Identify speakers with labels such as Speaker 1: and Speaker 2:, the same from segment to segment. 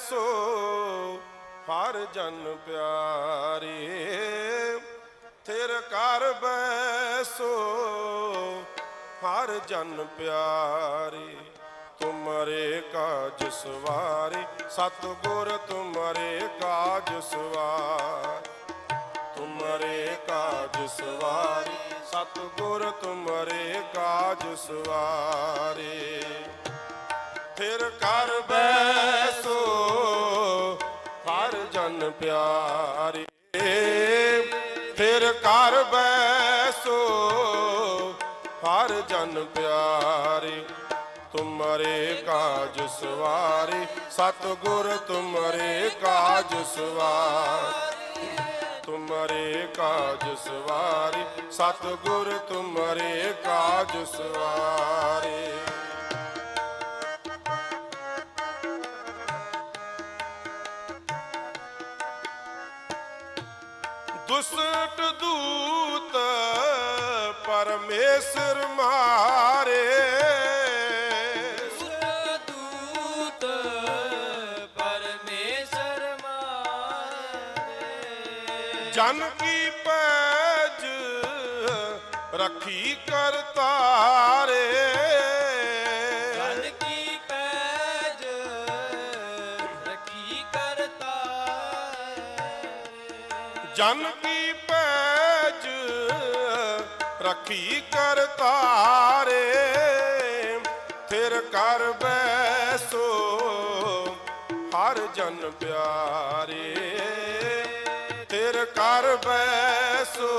Speaker 1: ਸੋ ਹਰ ਜਨ ਪਿਆਰੇ, ਥਿਰ ਕਰ ਬੈਸੋ ਹਰ ਜਨ ਪਿਆਰੇ। ਤੁਮਰੇ ਕਾਜ ਸਵਾਰੇ, ਸਤਿਗੁਰ ਤੁਮਰੇ ਕਾਜ ਸਵਾਰ। ਤੁਮਰੇ ਕਾਜ ਸਵਾਰੇ, ਸਤਿਗੁਰ ਤੁਮਰੇ ਕਾਜ ਸਵਾਰੇ। ਫਿਰ ਕਰ ਬੈਸੋ, ਹਰ ਜਨ ਪਿਆਰੇ। ਫਿਰ ਕਰ ਬੈਸੋ, ਹਰ ਜਨ ਪਿਆਰੇ। ਤੁਮਰੇ ਕਾਜ ਸਵਾਰੇ, ਸਤਿਗੁਰ ਤੁਮਰੇ ਕਾਜ ਸਵਾਰ। ਤੁਮਰੇ ਕਾਜ ਸਵਾਰੇ, ਸਤਿਗੁਰ ਤੁਮਰੇ ਕਾਜ ਸਵਾਰੇ। ਦੁਸਟ ਦੂਤ ਪਰਮੇਸ਼ਰ ਮਾਰੇ।
Speaker 2: ਦੂਤ ਪਰਮੇਸ਼ਰ ਮਾਰੇ।
Speaker 1: ਜਨ ਕੀ ਪੈਜ ਰੱਖੀ ਕਰਤਾਰੇ।
Speaker 2: ਕੀ ਪੈਜ ਰੱਖੀ
Speaker 1: ਕਰਤਾਰੇ ਥਿਰ ਕਰ ਬੈਸੋ ਹਰ ਜਨ ਪਿਆਰੇ। ਫਿਰ ਕਰ ਬੈਸੋ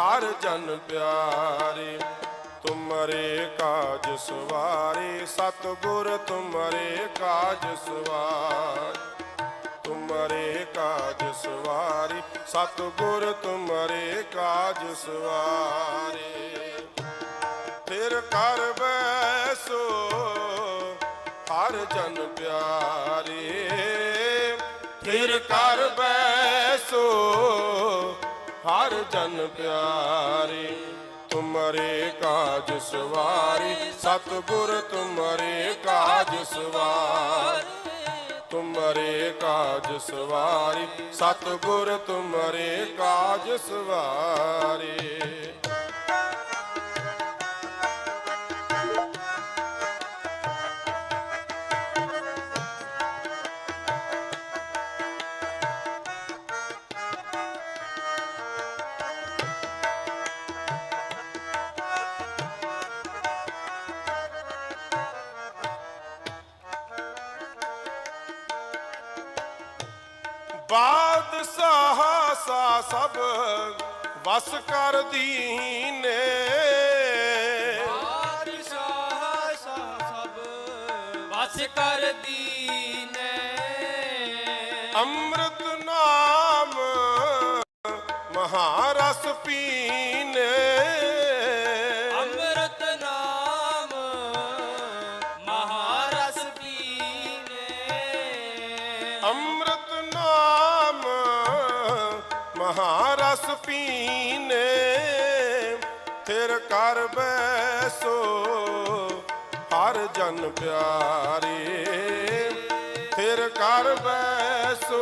Speaker 1: ਹਰ ਜਨ ਪਿਆਰੇ। ਤੁਮਰੇ ਕਾਜ ਸਵਾਰੇ, ਸਤਿਗੁਰ ਤੁਮਰੇ ਕਾਜ ਸਵਾਰ। ਤੁਮਰੇ ਕਾਜ ਸਵਾਰੀ ਸਤਿਗੁਰ ਤੁਮਰੇ ਕਾਜ ਸਵਾਰੇ। ਫਿਰ ਕਰ ਬੈਸੋ ਹਰ ਜਨ ਪਿਆਰੇ। ਫਿਰ ਕਰ ਬੈਸੋ ਹਰ ਜਨ ਪਿਆਰੇ। ਤੁਮਰੇ ਕਾਜ ਸਵਾਰੀ ਸਤਿਗੁਰ ਤੁਮਰੇ ਕਾਜ ਸਵਾਰ। ਤੁਮਰੇ ਕਾਜ ਸਵਾਰੀ ਸਤਿਗੁਰ ਤੁਮਰੇ ਕਾਜ ਸਵਾਰੀ। ਬਾਦਸ਼ਾਹ ਸਾ ਸਭ ਵਸ ਕਰ ਦੀਨੇ।
Speaker 2: ਬਾਦਸ਼ਾਹ ਸਾ ਸਭ ਵਸ ਕਰ ਦੀਨੇ।
Speaker 1: ਅੰਮ੍ਰਿਤ ਨਾਮ ਮਹਾਰਸ ਪੀਨੇ ਫਿਰ ਬੈਸੋ, ਹਰ ਜਨ ਪਿਆਰੇ। ਫਿਰ ਘਰ ਬੈਸੋ,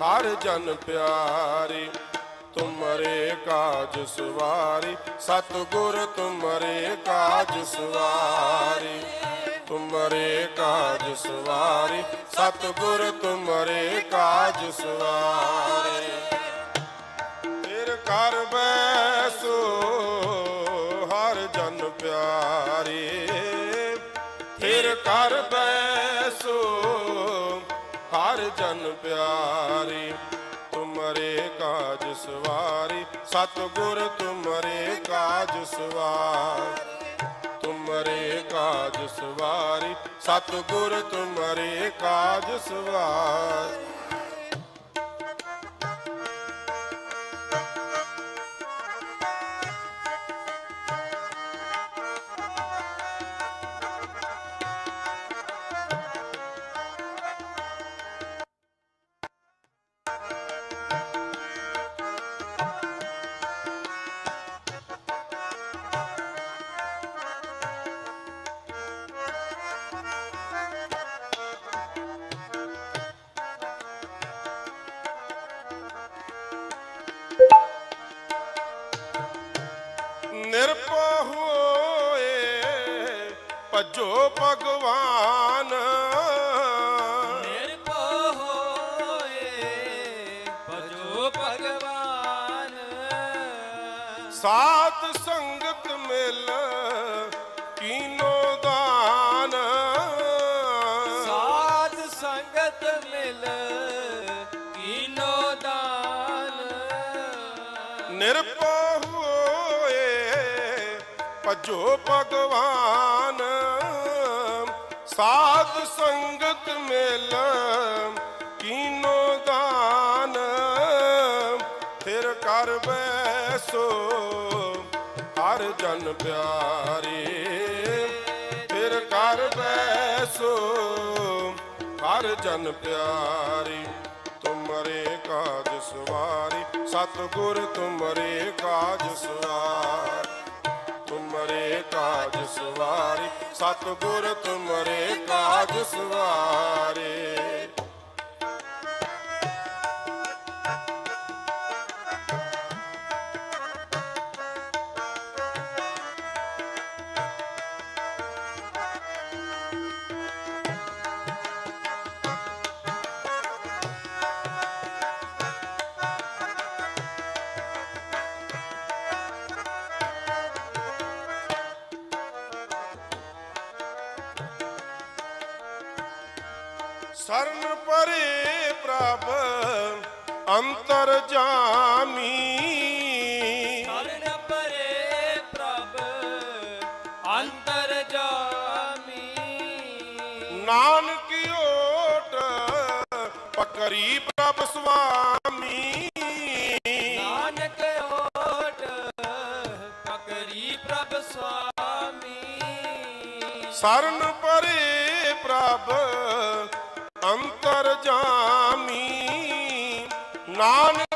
Speaker 1: ਹਰ ਜਨ ਪਿਆਰੇ। ਤੁਮਰੇ ਕਾਜ ਸਵਾਰੀ, ਸਤਿਗੁਰ ਤੁਮਰੇ ਕਾਜ ਸਵਾਰੀ। ਤੁਮਰੇ ਕਾਜ ਸਵਾਰੀ, ਸਤਿਗੁਰ ਤੁਮਰੇ ਕਾਜ ਸਵਾਰੀ। ਕਰ ਬੈਸੋ, ਹਰ ਜਨ ਪਿਆਰੇ। ਫਿਰ ਕਰ ਬੈਸੋ, ਹਰ ਜਨ ਪਿਆਰੇ। ਤੁਮਰੇ ਕਾਜ ਸਵਾਰੀ, ਸਤਿਗੁਰ ਤੁਮਰੇ ਕਾਜ ਸਵਾਰ। ਤੁਮਰੇ ਕਾਜ ਸਵਾਰੀ, ਸਤਿਗੁਰ ਤੁਮਰੇ ਕਾਜ ਸਵਾਰ। ਭਜੋ ਭਗਵਾਨ।
Speaker 2: ਨਿਰਭਉ ਹੋਏ ਭਜੋ ਭਗਵਾਨ।
Speaker 1: ਸਾਧ ਸੰਗਤ ਮਿਲ ਕੀਨੋ ਦਾਨ।
Speaker 2: ਸਾਧ ਸੰਗਤ ਮਿਲ ਕੀਨੋ ਦਾਨ।
Speaker 1: ਨਿਰਭਉ ਹੋਏ ਭਜੋ ਭਗਵਾਨ। ਸਾਧ ਸੰਗਤ ਮਿਲ ਕੀਨੋ ਦਾਨ। ਫਿਰ ਕਰ ਬੈਸੋ ਹਰ ਜਨ ਪਿਆਰੇ। ਫਿਰ ਕਰ ਬੈਸੋ ਹਰ ਜਨ ਪਿਆਰੀ। ਤੁਮਰੇ ਕਾਜ ਸਵਾਰੀ, ਸਤਿਗੁਰ ਤੁਮਰੇ ਕਾਜ ਸਵਾਰ। ਤੁਮਰੇ ਕਾਜ ਸਵਾਰੀ ਸਤਿਗੁਰ ਤੁਮਰੇ ਕਾਜ ਸਵਾਰੇ। ਸਰਨ ਪਰੇ ਪ੍ਰਭ ਅੰਤਰ ਜਾਮੀ।
Speaker 2: ਸ਼ਰਨ ਪਰੇ ਪ੍ਰਭ ਅੰਤਰ ਜਾਮੀ।
Speaker 1: ਨਾਨਕ ਓਟ ਪਕਰੀ ਪ੍ਰਭ ਸੁਆਮੀ।
Speaker 2: ਨਾਨਕ ਓਟ ਪਕਰੀ ਪ੍ਰਭ ਸੁਆਮੀ।
Speaker 1: ਸਰਨ ਪਰੇ ਪ੍ਰਭ ਜਾਮੀ। ਨਾਨਕ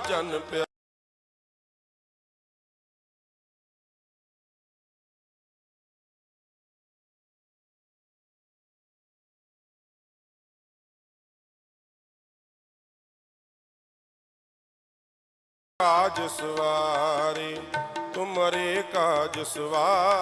Speaker 1: ਜਨ ਪਿਆ ਕਾਜ ਸਵਾਰੇ ਤੁਮਰੇ ਕਾਜ ਸਵਾਰੇ।